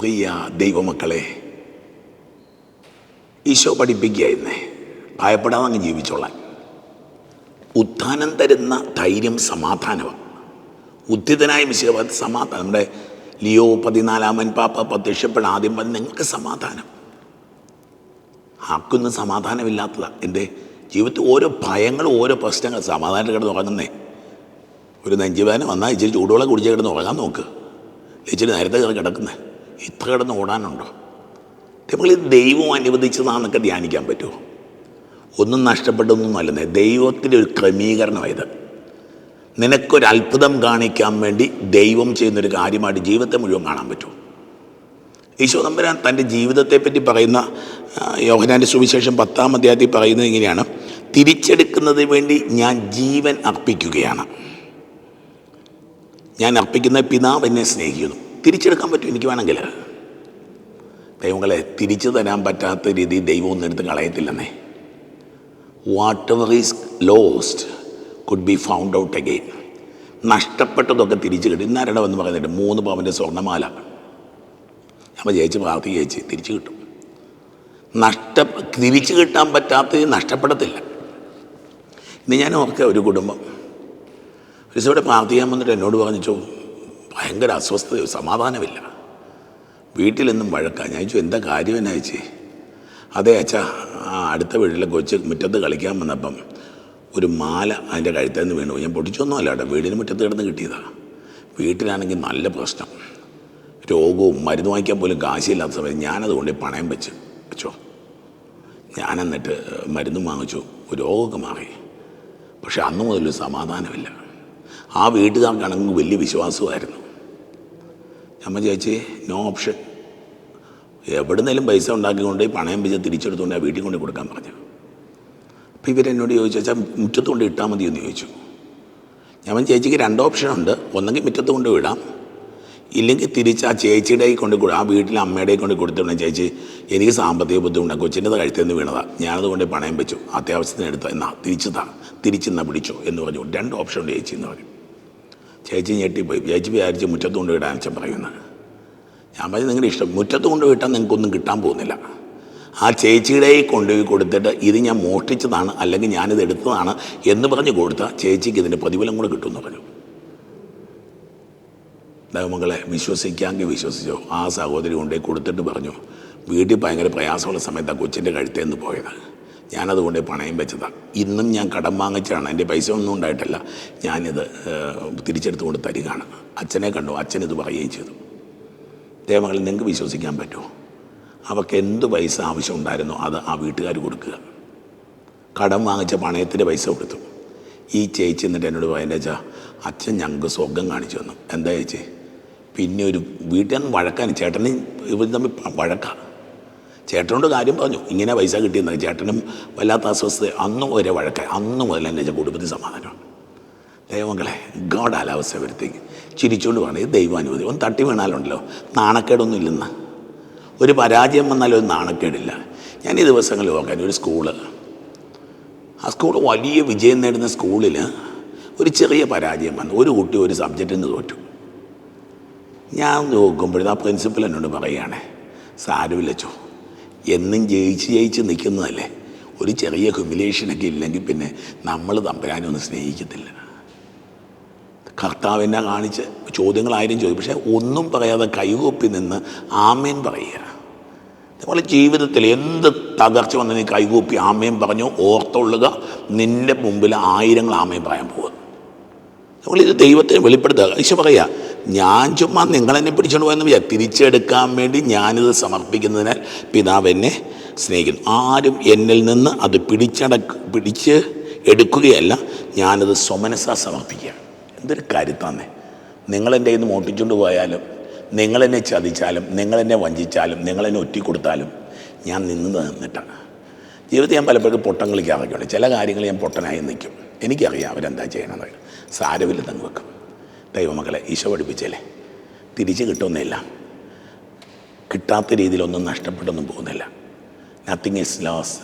പ്രിയ ദൈവമക്കളെ ഈശോ പഠിപ്പിക്കുകയായിരുന്നേ ഭയപ്പെടാതെ അങ്ങ് ജീവിച്ചോളാൻ. ഉത്ഥാനം തരുന്ന ധൈര്യം സമാധാനമാണ് ഉദ്ധിതനായ മിശ്ര സമാധാനം. നമ്മുടെ ലിയോ പതിനാലാമൻ പാപ്പ പ്രത്യക്ഷപ്പെടാൻ ആദ്യം പറഞ്ഞ് നിങ്ങൾക്ക് സമാധാനം. ആർക്കൊന്നും സമാധാനമില്ലാത്തതാണ് എന്റെ ജീവിതത്തിൽ ഓരോ ഭയങ്ങളും ഓരോ പ്രശ്നങ്ങളും സമാധാനത്തിൽ കിടന്ന് ഉറങ്ങുന്നേ. ഒരു നെഞ്ചുവേദന വന്നാൽ ഇച്ചിരി ചൂടുവെള്ളം കുടിച്ച് കിടന്ന് ഉറങ്ങാൻ നോക്ക്. ഇച്ചിരി നേരത്തെ കയറി കിടക്കുന്നത് ഇത്ര കിടന്ന് ഓടാനുണ്ടോ? നമ്മൾ ഇത് ദൈവം അനുവദിച്ചതാണെന്നൊക്കെ ധ്യാനിക്കാൻ പറ്റുമോ? ഒന്നും നഷ്ടപ്പെട്ടൊന്നും അല്ലെന്നേ ദൈവത്തിന്റെ ഒരു ക്രമീകരണമായത്. നിനക്കൊരു അത്ഭുതം കാണിക്കാൻ വേണ്ടി ദൈവം ചെയ്യുന്നൊരു കാര്യമായിട്ട് ജീവിതത്തെ മുഴുവൻ കാണാൻ പറ്റും ഈശോ നമ്പരാൻ തന്റെ ജീവിതത്തെപ്പറ്റി പറയുന്ന യോഹനാന്റെ സുവിശേഷം പത്താം അധ്യായത്തിൽ പറയുന്നത് ഇങ്ങനെയാണ്. തിരിച്ചെടുക്കുന്നതിന് വേണ്ടി ഞാൻ ജീവൻ അർപ്പിക്കുകയാണ്. ഞാൻ അർപ്പിക്കുന്ന പിതാവ് എന്നെ സ്നേഹിക്കുന്നു. തിരിച്ചെടുക്കാൻ പറ്റും എനിക്ക് വേണമെങ്കിൽ. ദൈവങ്ങളെ തിരിച്ചു തരാൻ പറ്റാത്ത രീതി ദൈവം ഒന്നും എടുത്ത് കളയത്തില്ലെന്നേ. Whatever is lost could be found out again നഷ്ടപ്പെട്ടതൊക്കെ തിരിച്ചു കിട്ടും. ഇന്നാരുടെ വന്ന് പറയുന്നുണ്ട്? മൂന്ന് പവന്റെ സ്വർണമാല. അപ്പോൾ ജയിച്ച് പ്രാർത്ഥി ജയിച്ച് തിരിച്ചു കിട്ടും. നഷ്ട തിരിച്ചു കിട്ടാൻ പറ്റാത്തത് നഷ്ടപ്പെടത്തില്ല. ഇന്ന് ഞാൻ ഓർക്കുക ഒരു കുടുംബം. ഇവിടെ പ്രാർത്ഥിക്കാൻ വന്നിട്ട് എന്നോട് പറഞ്ഞു ഭയങ്കര അസ്വസ്ഥത സമാധാനമില്ല. വീട്ടിലൊന്നും വഴക്കാണ് ഞാൻ ചോദിച്ചു എന്താ കാര്യം എന്നാ ചേച്ചി? അതെ അച്ഛാ അടുത്ത വീട്ടിലെ കൊച്ച് മുറ്റത്ത് കളിക്കാൻ വന്നപ്പം ഒരു മാല അതിന്റെ കഴുത്തിൽ നിന്ന് വീണു. ഞാൻ പൊട്ടിച്ചൊന്നുമല്ല കേട്ടോ വീടിന് മുറ്റത്ത് കിടന്ന് കിട്ടിയതാണ് വീട്ടിലാണെങ്കിൽ നല്ല പ്രശ്നം. രോഗവും മരുന്ന് വാങ്ങിക്കാൻ പോലും കാശില്ലാത്ത സമയത്ത് ഞാനത് കൊണ്ട് പണയം വെച്ച്. വെച്ചോ ഞാൻ എന്നിട്ട് മരുന്നും വാങ്ങിച്ചു രോഗമൊക്കെ മാറി. പക്ഷെ അന്ന് മുതൽ സമാധാനമില്ല. ആ വീട്ടുകാർക്കാണെങ്കിൽ വലിയ വിശ്വാസമായിരുന്നു. അമ്മ ചേച്ചി നോ ഓപ്ഷൻ എവിടുന്നേലും പൈസ ഉണ്ടാക്കിക്കൊണ്ട് പണയം വെച്ച് തിരിച്ചെടുത്തുകൊണ്ട് ആ വീട്ടിൽ കൊണ്ട് കൊടുക്കാൻ പറഞ്ഞു. അപ്പോൾ ഇവരെന്നോട് ചോദിച്ചു വെച്ചാൽ മുറ്റത്തുകൊണ്ട് ഇട്ടാൽ മതിയെന്ന് ചോദിച്ചു. ഞാൻ ചേച്ചിക്ക് രണ്ട് ഓപ്ഷൻ ഉണ്ട്. ഒന്നെങ്കിൽ മുറ്റത്ത് കൊണ്ട് വിടാം. ഇല്ലെങ്കിൽ തിരിച്ച് ആ ചേച്ചിയുടെ കൊണ്ട് ആ വീട്ടിലെ അമ്മയുടെ കൊണ്ട് കൊടുത്തിട്ടുണ്ട് ചേച്ചി. എനിക്ക് സാമ്പത്തിക ബുദ്ധിമുട്ടാണ്. കൊച്ചിന്റെ കഴുത്തിൽ നിന്ന് വീണതാണ് ഞാനത് കൊണ്ട് പണയം വെച്ചു. അത്യാവശ്യത്തിന് എടുത്തു എന്നാ തിരിച്ചു താ. തിരിച്ചെന്നാ പിടിച്ചു എന്ന് പറഞ്ഞു. രണ്ട് ഓപ്ഷൻ ഉണ്ട് ചേച്ചി എന്ന് പറഞ്ഞു. ചേച്ചി ഞെട്ടിപ്പോയി. ചേച്ചി വിചാരിച്ച് മുറ്റത്ത് കൊണ്ട് വിടാൻ അച്ഛൻ പറയുന്നത്. ഞാൻ പറഞ്ഞു നിങ്ങളുടെ ഇഷ്ടം. മുറ്റത്ത് കൊണ്ട് വിട്ടാൽ നിങ്ങൾക്കൊന്നും കിട്ടാൻ പോകുന്നില്ല. ആ ചേച്ചിയുടെ കൊണ്ട് കൊണ്ടുപോയി കൊടുത്തിട്ട് ഇത് ഞാൻ മോഷ്ടിച്ചതാണ് അല്ലെങ്കിൽ ഞാനിത് എടുത്തതാണ് എന്ന് പറഞ്ഞ് കൊടുത്താൽ ചേച്ചിക്ക് ഇതിന്റെ പ്രതിഫലം കൂടെ കിട്ടുമെന്ന് പറഞ്ഞു. ദൈവമകളെ വിശ്വസിക്കാമെങ്കിൽ വിശ്വസിച്ചോ. ആ സഹോദരി കൊണ്ടേ കൊടുത്തിട്ട് പറഞ്ഞു വീട്ടിൽ ഭയങ്കര പ്രയാസമുള്ള സമയത്ത് ആ കൊച്ചിന്റെ കഴുത്തേ നിന്ന് പോയത്. ഞാനത് കൊണ്ടുപോയി പണയം വെച്ചതാണ് ഇന്നും ഞാൻ കടം വാങ്ങിച്ചാണ് എന്റെ പൈസ ഒന്നും ഉണ്ടായിട്ടില്ല. ഞാനിത് തിരിച്ചെടുത്തുകൊണ്ട് തിരിച്ചെടുത്ത് കൊണ്ട് തരികയാണ്. അച്ഛനെ കണ്ടു. അച്ഛൻ പറയുകയും ചെയ്തു. ദൈവമകളെ നിങ്ങൾക്ക് വിശ്വസിക്കാൻ പറ്റുമോ? അവർക്ക് എന്ത് പൈസ ആവശ്യമുണ്ടായിരുന്നോ അത് ആ വീട്ടുകാർ കൊടുക്കുക. കടം വാങ്ങിച്ച പണയത്തിന്റെ പൈസ കൊടുത്തു. ഈ ചേച്ചി എന്നിട്ട് എന്നോട് പറയുന്നത് വെച്ചാൽ അച്ഛൻ ഞങ്ങൾക്ക് സ്വർഗം കാണിച്ചു തന്നു. എന്താ ചേച്ചി? പിന്നെ ഒരു വീട്ടിൽ നിന്ന് വഴക്കാൻ ചേട്ടനും ഇവർ തമ്മിൽ വഴക്കാണ് ചേട്ടനോട് കാര്യം പറഞ്ഞു. ഇങ്ങനെ പൈസ കിട്ടിയെന്ന്. ചേട്ടനും വല്ലാത്ത അസ്വസ്ഥത. അന്നും ഒരേ വഴക്കായി അന്ന് മുതൽ എന്റെ കുടുംബത്തിൽ സമാധാനമാണ്. ദൈവങ്ങളെ ഗോഡ് അലാവസ്ഥ വരുത്തേക്ക്. ചിരിച്ചുകൊണ്ട് പറഞ്ഞു ഇത് ദൈവാനുമതി ഒന്ന് തട്ടി വീണാലുണ്ടല്ലോ. നാണക്കേടൊന്നും ഇല്ലെന്ന്. ഒരു പരാജയം വന്നാലും ഒരു നാണക്കേടില്ല. ഞാൻ ഈ ദിവസങ്ങളിൽ നോക്കാൻ ഒരു സ്കൂൾ. ആ സ്കൂൾ വലിയ വിജയം നേടുന്ന സ്കൂളിൽ ഒരു ചെറിയ പരാജയം വന്നു. ഒരു കുട്ടി ഒരു സബ്ജക്റ്റിന് തോറ്റു. ഞാൻ നോക്കുമ്പോഴും ആ പ്രിൻസിപ്പൽ എന്നോട് പറയുകയാണേ സാരമില്ലച്ചോ എന്നും ജയിച്ച് ജയിച്ച് നിൽക്കുന്നതല്ലേ? ഒരു ചെറിയ ഹ്യൂമിലേഷനൊക്കെ ഇല്ലെങ്കിൽ പിന്നെ നമ്മൾ തമ്പരാനൊന്നും സ്നേഹിക്കത്തില്ല. കർത്താവിനെ കാണിച്ച് ചോദ്യങ്ങളായാലും ചോദിക്കും പക്ഷേ ഒന്നും പറയാതെ കൈകൊപ്പി നിന്ന് ആമേൻ പറയുക. നമ്മളെ ജീവിതത്തിൽ എന്ത് തകർച്ച വന്ന് നീ കൈകൂപ്പി ആമയും പറഞ്ഞു ഓർത്തൊള്ളുക നിന്റെ മുമ്പിൽ ആയിരങ്ങൾ ആമയും പറയാൻ പോകും നമ്മളിത് ദൈവത്തെ വെളിപ്പെടുത്തുക. ഈശോ പറയാ ഞാൻ ചുമ്മാ നിങ്ങളെന്നെ പിടിച്ചുകൊണ്ട് പോയെന്ന് വിചാരിച്ചു തിരിച്ചെടുക്കാൻ വേണ്ടി ഞാനിത് സമർപ്പിക്കുന്നതിനാൽ പിതാവ് എന്നെ സ്നേഹിക്കുന്നു. ആരും എന്നിൽ നിന്ന് അത് പിടിച്ചടക്ക് പിടിച്ച് എടുക്കുകയല്ല ഞാനത് സ്വമനസ സമർപ്പിക്കുകയാണ് എന്തൊരു കരുത്താന്നേ നിങ്ങളെന്റെ ഇന്ന് മോട്ടിച്ചുകൊണ്ട് പോയാലും നിങ്ങളെന്നെ ചതിച്ചാലും നിങ്ങളെന്നെ വഞ്ചിച്ചാലും നിങ്ങളെന്നെ ഒറ്റിക്കൊടുത്താലും ഞാൻ നിന്ന് നിന്നിട്ടാണ് ജീവിതത്തിൽ ഞാൻ പലപ്പോഴും പൊട്ടം കളിക്കാറൊക്കെയുണ്ട്. ചില കാര്യങ്ങൾ ഞാൻ പൊട്ടനായി നിൽക്കും. എനിക്കറിയാം അവരെന്താ ചെയ്യണമെന്ന് സാരമില്ല തങ്ങ് വെക്കും. ദൈവമക്കളെ ഈശോ പഠിപ്പിച്ചല്ലേ തിരിച്ച് കിട്ടുന്നില്ല. കിട്ടാത്ത രീതിയിലൊന്നും നഷ്ടപ്പെട്ടൊന്നും പോകുന്നില്ല. നത്തിങ് ഇസ് ലോസ്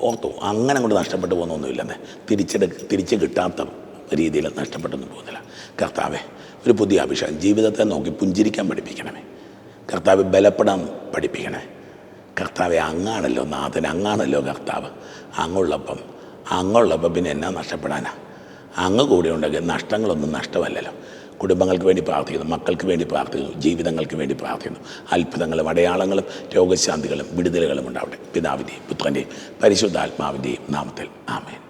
ഓർത്തു അങ്ങനെ കൊണ്ട് നഷ്ടപ്പെട്ടു പോകുന്നൊന്നുമില്ലെന്ന്. തിരിച്ചെടു തിരിച്ച് കിട്ടാത്ത രീതിയിൽ നഷ്ടപ്പെട്ടൊന്നും പോകുന്നില്ല. കർത്താവെ ഒരു പുതിയ അഭിഷേകം. ജീവിതത്തെ നോക്കി പുഞ്ചിരിക്കാൻ പഠിപ്പിക്കണമേ. കർത്താവ് ബലപ്പെടാൻ പഠിപ്പിക്കണേ. കർത്താവെ അങ്ങാണല്ലോ നാഥൻ അങ്ങാണല്ലോ കർത്താവ്. അങ്ങുള്ളപ്പം അങ്ങുള്ളപ്പം പിന്നെ എന്നാ നഷ്ടപ്പെടാനാ? അങ്ങ് കൂടെ ഉണ്ടെങ്കിൽ നഷ്ടങ്ങളൊന്നും നഷ്ടമല്ലല്ലോ. കുടുംബങ്ങൾക്ക് വേണ്ടി പ്രാർത്ഥിക്കുന്നു മക്കൾക്ക് വേണ്ടി പ്രാർത്ഥിക്കുന്നു ജീവിതങ്ങൾക്ക് വേണ്ടി പ്രാർത്ഥിക്കുന്നു. അത്ഭുതങ്ങളും അടയാളങ്ങളും രോഗശാന്തികളും വിടുതലുകളും ഉണ്ടാവട്ടെ. പിതാവിന്റെയും പുത്രന്റെയും പരിശുദ്ധാത്മാവിന്റെയും നാമത്തിൽ. ആമേൻ.